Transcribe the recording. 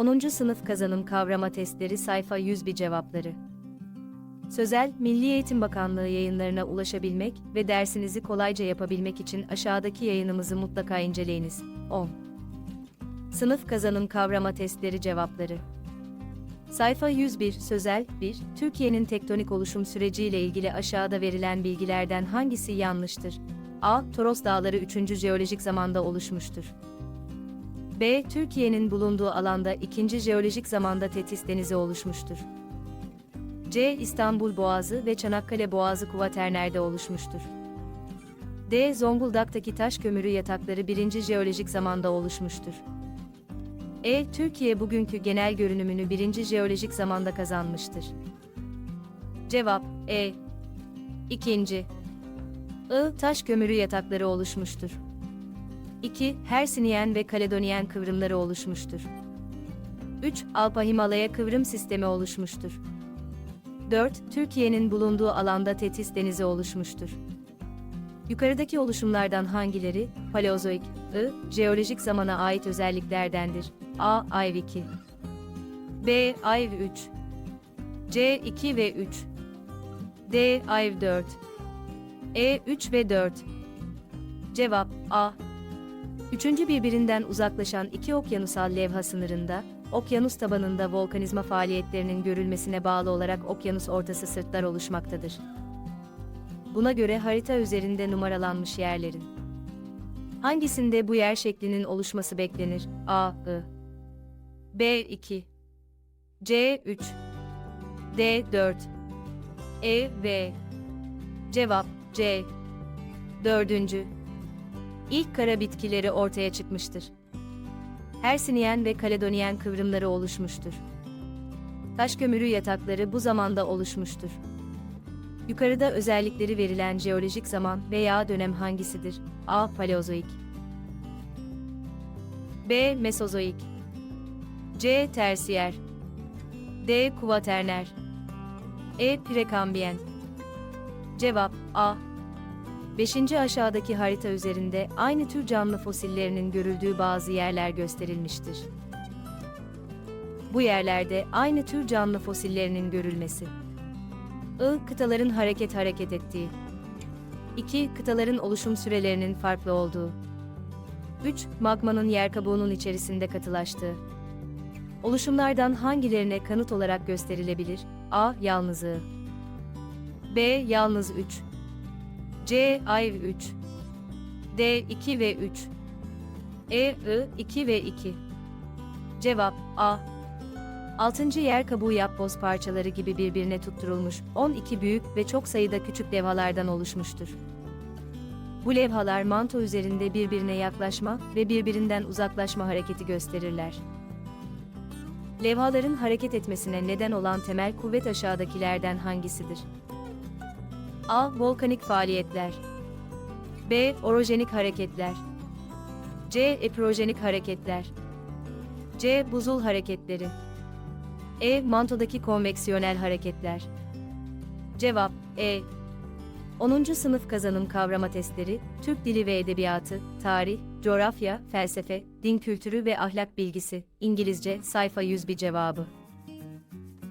10. Sınıf Kazanım Kavrama Testleri Sayfa 101 Cevapları Sözel, Milli Eğitim Bakanlığı yayınlarına ulaşabilmek ve dersinizi kolayca yapabilmek için aşağıdaki yayınımızı mutlaka inceleyiniz. 10. Sınıf Kazanım Kavrama Testleri Cevapları Sayfa 101 Sözel 1. Türkiye'nin tektonik oluşum süreciyle ilgili aşağıda verilen bilgilerden hangisi yanlıştır? A. Toros Dağları 3. jeolojik zamanda oluşmuştur. B. Türkiye'nin bulunduğu alanda 2. jeolojik zamanda Tetis Denizi oluşmuştur. C. İstanbul Boğazı ve Çanakkale Boğazı kuvaternerde oluşmuştur. D. Zonguldak'taki taş kömürü yatakları 1. jeolojik zamanda oluşmuştur. E. Türkiye bugünkü genel görünümünü 1. jeolojik zamanda kazanmıştır. Cevap E. İkinci. I. Taş kömürü yatakları oluşmuştur. 2. Hersiniyen ve Kaledoniyen kıvrımları oluşmuştur. 3. Alpa Himalaya kıvrım sistemi oluşmuştur. 4. Türkiye'nin bulunduğu alanda Tetis Denizi oluşmuştur. Yukarıdaki oluşumlardan hangileri, Paleozoik, I, jeolojik zamana ait özelliklerdendir? A. Ayv 2 B. Ayv 3 C. 2 ve 3 D. Ayv 4 E. 3 ve 4 Cevap A. Üçüncü birbirinden uzaklaşan iki okyanusal levha sınırında, okyanus tabanında volkanizma faaliyetlerinin görülmesine bağlı olarak okyanus ortası sırtlar oluşmaktadır. Buna göre harita üzerinde numaralanmış yerlerin. Hangisinde bu yer şeklinin oluşması beklenir? A, I. B 2 C 3 D 4 E V. Cevap C. Dördüncü İlk kara bitkileri ortaya çıkmıştır. Hersiniyen ve Kaledoniyen kıvrımları oluşmuştur. Taş kömürü yatakları bu zamanda oluşmuştur. Yukarıda özellikleri verilen jeolojik zaman veya dönem hangisidir? A. Paleozoik B. Mesozoik C. Tersiyer D. Kuvaterner E. Prekambiyen Cevap A. 5. aşağıdaki harita üzerinde aynı tür canlı fosillerinin görüldüğü bazı yerler gösterilmiştir. Bu yerlerde aynı tür canlı fosillerinin görülmesi. I. Kıtaların hareket hareket ettiği. 2. Kıtaların oluşum sürelerinin farklı olduğu. 3. Magmanın yer kabuğunun içerisinde katılaştığı. Oluşumlardan hangilerine kanıt olarak gösterilebilir? A. Yalnızlığı. B. Yalnız 3. C. Ayv 3. D. 2 ve 3. E. I. 2 ve 2. Cevap A. 6. yer kabuğu yapboz parçaları gibi birbirine tutturulmuş 12 büyük ve çok sayıda küçük levhalardan oluşmuştur. Bu levhalar manto üzerinde birbirine yaklaşma ve birbirinden uzaklaşma hareketi gösterirler. Levhaların hareket etmesine neden olan temel kuvvet aşağıdakilerden hangisidir? A. Volkanik faaliyetler B. Orojenik hareketler C. Epirojenik hareketler C. Buzul hareketleri E. Mantodaki konveksiyonel hareketler Cevap E. 10. Sınıf Kazanım Kavrama Testleri, Türk Dili ve Edebiyatı, Tarih, Coğrafya, Felsefe, Din Kültürü ve Ahlak Bilgisi, İngilizce, sayfa 101 cevabı.